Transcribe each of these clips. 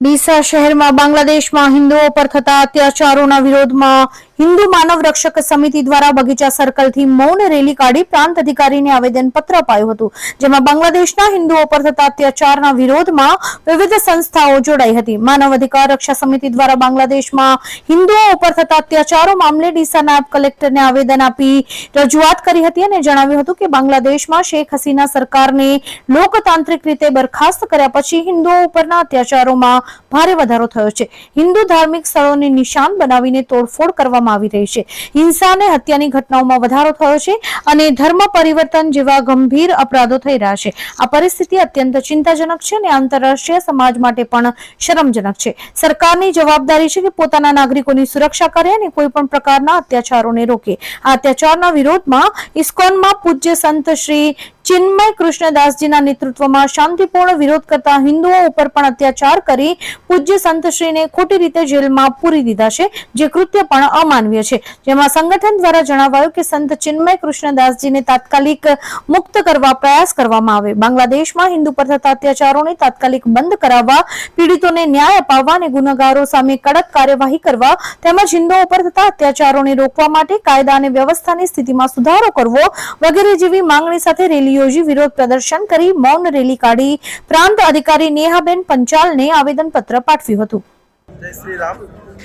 ડીસા શહેરમાં બાંગ્લાદેશમાં હિન્દુઓ પર થતા અત્યાચારોના વિરોધમાં હિન્દુ માનવ રક્ષક સમિતિ દ્વારા બગીચા સર્કલથી મૌન રેલી કાઢી પ્રાંત અધિકારીને આવેદનપત્ર અપાયું હતું, જેમાં બાંગ્લાદેશના હિન્દુઓ પર થતા અત્યાચારના વિરોધમાં વિવિધ સંસ્થાઓ જોડાઈ હતી. માનવ અધિકાર રક્ષા સમિતિ દ્વારા બાંગ્લાદેશમાં હિન્દુઓ ઉપર થતા અત્યાચારો મામલે ડીસા નાયબ કલેક્ટરને આવેદન આપી રજૂઆત કરી હતી અને જણાવ્યું હતું કે બાંગ્લાદેશમાં શેખ હસીના સરકારને લોકતાંત્રિક રીતે બરખાસ્ત કર્યા પછી હિન્દુઓ ઉપરના અત્યાચારોમાં ભારે વધારો થયો છે. હિન્દુ ધાર્મિક સ્થળોને નિશાન બનાવીને તોડફોડ કરવામાં આવી રહી છે. હિંસા અને હત્યાની ઘટનાઓમાં વધારો થયો છે અને ધર્મ પરિવર્તન જેવા ગંભીર અપરાધો થઈ રહ્યા છે. આ પરિસ્થિતિ અત્યંત ચિંતાજનક છે અને આંતરરાષ્ટ્રીય સમાજ માટે પણ શરમજનક છે. સરકારની જવાબદારી છે કે પોતાના નાગરિકોની સુરક્ષા કરે અને કોઈ પણ પ્રકારના અત્યાચારોને રોકે. આ અત્યાચારના વિરોધમાં ઇસ્કોનમાં પૂજ્ય સંત શ્રી ચિન્મય કૃષ્ણદાસજીના નેતૃત્વમાં શાંતિપૂર્ણ વિરોધ કરતા હિન્દુઓ ઉપર પણ અત્યાચાર કરી પૂજ્ય સંતશ્રીને ખોટી રીતે જેલમાં પૂરી દીધા છે, જે કૃત્ય પણ અમાનવીય છે. જેમાં સંગઠન દ્વારા જણાવાયું કે સંત ચિન્મય કૃષ્ણદાસજીને તાત્કાલિક મુક્ત કરવા પ્રયાસ કરવામાં આવે. બાંગ્લાદેશમાં હિન્દુ પર થતા અત્યાચારોને તાત્કાલિક બંધ કરાવવા, પીડિતોને ન્યાય અપાવવા અને ગુનેગારો સામે કડક કાર્યવાહી કરવા તેમજ હિન્દુઓ પર થતા અત્યાચારોને રોકવા માટે કાયદા અને વ્યવસ્થાની સ્થિતિમાં સુધારો કરવો વગેરે જેવી માંગણી સાથે રેલી યોજી વિરોધ પ્રદર્શન કરી મૌન રેલી કાઢી. પ્રાંત અધિકારી નેહાબેન પંચાલને આવેદનપત્ર પાઠવ્યું હતું. જય શ્રી રામ.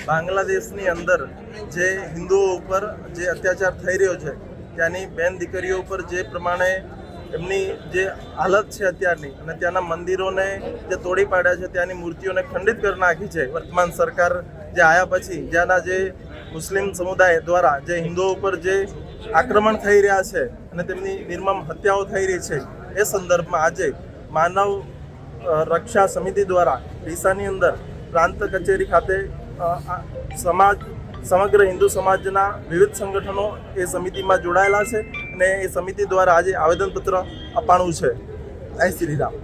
બાંગ્લાદેશની અંદર જે હિન્દુઓ ઉપર જે અત્યાચાર થઈ રહ્યો છે, ત્યાંની બેન દીકરીઓ ઉપર જે પ્રમાણે એમની જે હાલત છે અત્યારની અને ત્યાંના મંદિરોને જે તોડી પાડ્યા છે, ત્યાંની મૂર્તિઓને ખંડિત કરી નાખી છે, વર્તમાન સરકાર જે આવ્યા પછી, જ્યાંના જે મુસ્લિમ સમુદાય દ્વારા જે હિન્દુઓ ઉપર જે આક્રમણ થઈ રહ્યા છે અને તેમની નિર્મમ હત્યાઓ થઈ રહી છે, એ સંદર્ભમાં આજે માનવ રક્ષા સમિતિ દ્વારા ડીસાની અંદર પ્રાંત કચેરી ખાતે સમાજ, સમગ્ર હિન્દુ સમાજના વિવિધ સંગઠનો એ સમિતિમાં જોડાયેલા છે અને એ સમિતિ દ્વારા આજે આવેદનપત્ર અપાણું છે. જય શ્રી રામ.